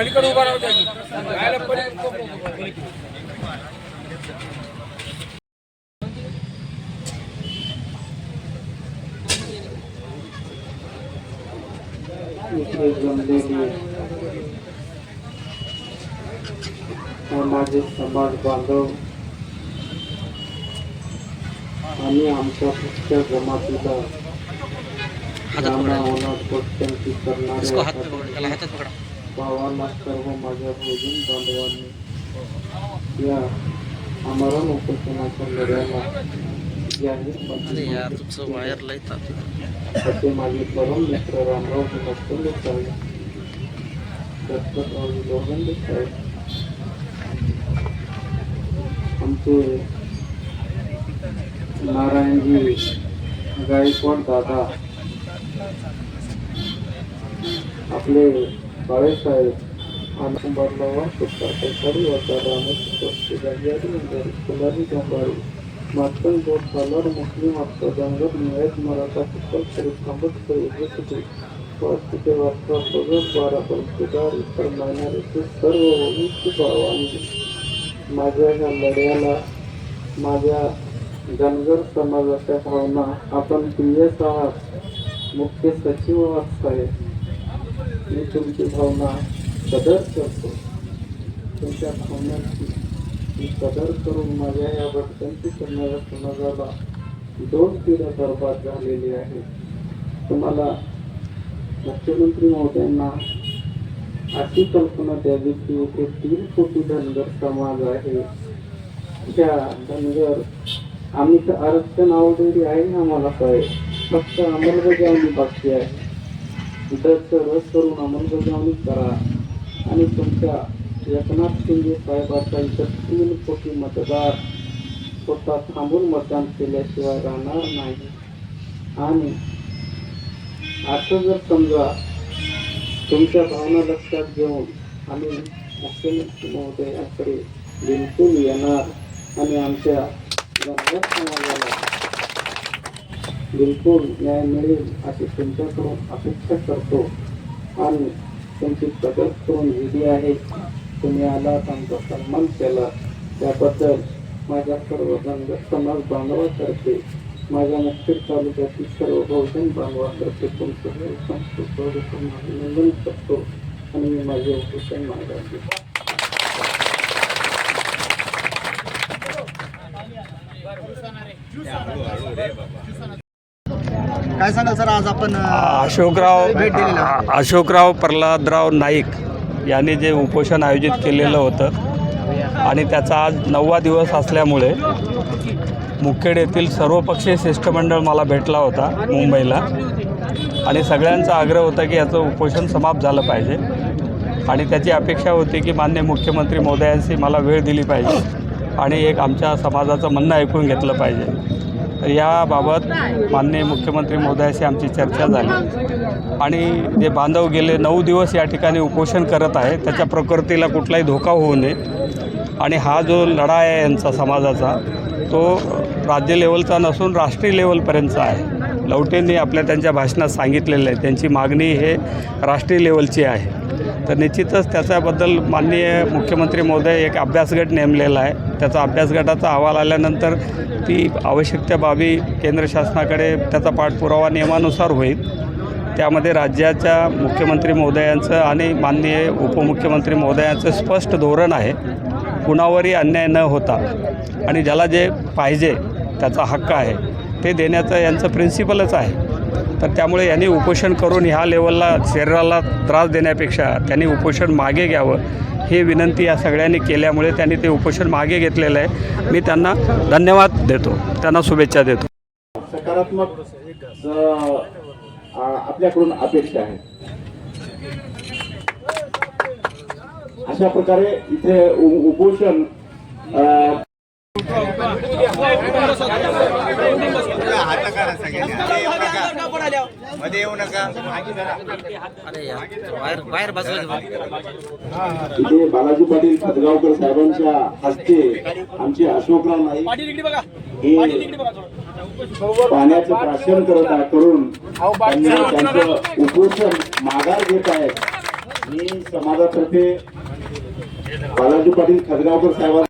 पलीकडे उभा राहू द्या. की. राहायला पलीकडे इथे जमलेले सामाजिक समाज बांधव आणि आमच्या मुख्य जमातीला रामावनात पावर मास्टर हो माझ्या भोजन बांधवांनी या आम्हाला उपोषणाच्या लढ्याला अरे यार वायर परम मित्र नारायणजी गायकवाड दादा आपले बाळेसाहेब आनंदबाबा सुद्धारी होता रामेश्वर गंजारी फुलारी गंगारी मातन बोट सालार मुस्लिम हक्क जंगल नियात मराठा कुत्तल शरीफ आंबेडकर युनिव्हर्सिटी वास्तुते वार्ता बघत बारा पंचदार इतर मायनॉरिटी सर्व ओबीसी भावांनी माझ्या ह्या लढ्याला माझ्या धनगर समाजाच्या भावना आपण पी एस आहात मुख्य सचिव आहात साहेब मी तुमची भावना कदर करतो तुमच्या भावनांची मी कदर करून माझ्या या भक्तांची करणाऱ्या समाजाला दोन पिढ्या बर्बाद झालेली आहे. तुम्हाला मुख्यमंत्री महोदयांना अशी कल्पना द्यावी की इथे तीन कोटी धनगर समाज आहे. त्या धनगर आम्ही तर आरक्षण ऑलरेडी आहे ना आम्हाला काय फक्त अंमलबजावणी बाकी आहे. इथं रस करून अंमलबजावणी करा आणि तुमच्या एकनाथ शिंदे साहेबाचा इतर तीन कोटी मतदार स्वतः थांबून मतदान केल्याशिवाय राहणार नाही. आणि असं जर समजा तुमच्या भावना लक्षात घेऊन आम्ही मुख्यमंत्री महोदयाकडे बिलकुल येणार आणि आमच्या समाजाला बिलकुल न्याय मिळेल अशी तुमच्याकडून अपेक्षा करतो. आणि तुमची कदर करून दिली आहे. तुम्ही आलात आमचा सन्मान केला. त्याबद्दल माझ्या सर्व धनगर समाज बांधवातर्फे माझ्या मुख्य तालुक्यातील सर्व बहुजन बांधवातर्फे तुमचं संस्कृत अभिनंदन करतो. आणि मी माझे उपोषण मागायचे. काय सांगाल सर आज आपण अ, अशोकराव भेट दिलेला आहे. अशोकराव प्रल्हादराव नाईक यांनी जे उपोषण आयोजित केलेलं होतं आणि त्याचा आज नववा दिवस असल्यामुळे मुखेड येथील सर्वपक्षीय शिष्टमंडळ मला भेटला होता मुंबईला. आणि सगळ्यांचा आग्रह होता की याचं उपोषण समाप्त झालं पाहिजे. आणि त्याची अपेक्षा होती की मान्य मुख्यमंत्री महोदयांशी मला वेळ दिली पाहिजे. आणि एक आमच्या समाजाचं म्हणणं ऐकून घेतलं पाहिजे. याबाबत माननीय मुख्यमंत्री महोदयाशी आमची चर्चा झाली. आणि जे बांधव गेले नऊ दिवस या ठिकाणी उपोषण करत आहे त्याच्या प्रकृतीला कुठलाही धोका होऊ नये. आणि हा जो लढा आहे यांचा समाजाचा तो राज्य लेवलचा नसून राष्ट्रीय लेवलपर्यंतचा आहे. लवटेंनी आपल्या त्यांच्या भाषणात सांगितलेलं आहे. त्यांची मागणी हे राष्ट्रीय लेवलची आहे. तर निश्चितच त्याच्याबद्दल माननीय मुख्यमंत्री महोदय एक अभ्यासगट नेमलेला आहे. त्याचा अभ्यासगटाचा अहवाल आल्यानंतर ती आवश्यक त्या बाबी केंद्र शासनाकडे त्याचा पाठपुरावा नियमानुसार होईल. त्यामध्ये राज्याच्या मुख्यमंत्री महोदयांचं आणि माननीय उपमुख्यमंत्री महोदयांचं स्पष्ट धोरण आहे. कुणावरही अन्याय न होता आणि ज्याला जे पाहिजे त्याचा हक्क आहे ते देण्याचं यांचं प्रिन्सिपलच आहे. तर त्यामुळे यांनी उपोषण करून ह्या लेवलला शरीराला त्रास देण्यापेक्षा त्यांनी उपोषण मागे घ्यावं हे विनंती या सगळ्यांनी केल्यामुळे त्यांनी ते उपोषण मागे घेतलेलं आहे. मी त्यांना धन्यवाद देतो. त्यांना शुभेच्छा देतो. सकारात्मक आपल्याकडून अपेक्षा आहे. अशा प्रकारे इथे उपोषण मध्ये येऊ नका इथे बालाजी पाटील खतगावकर साहेबांच्या हस्ते आमचे अशोकराव नाईक हे पाण्याचं प्राशन करत आहे करून त्यांचं उपोषण माघार घेत आहेत मी समाजातर्फे बालाजी पाटील खदगावकर साहेबांना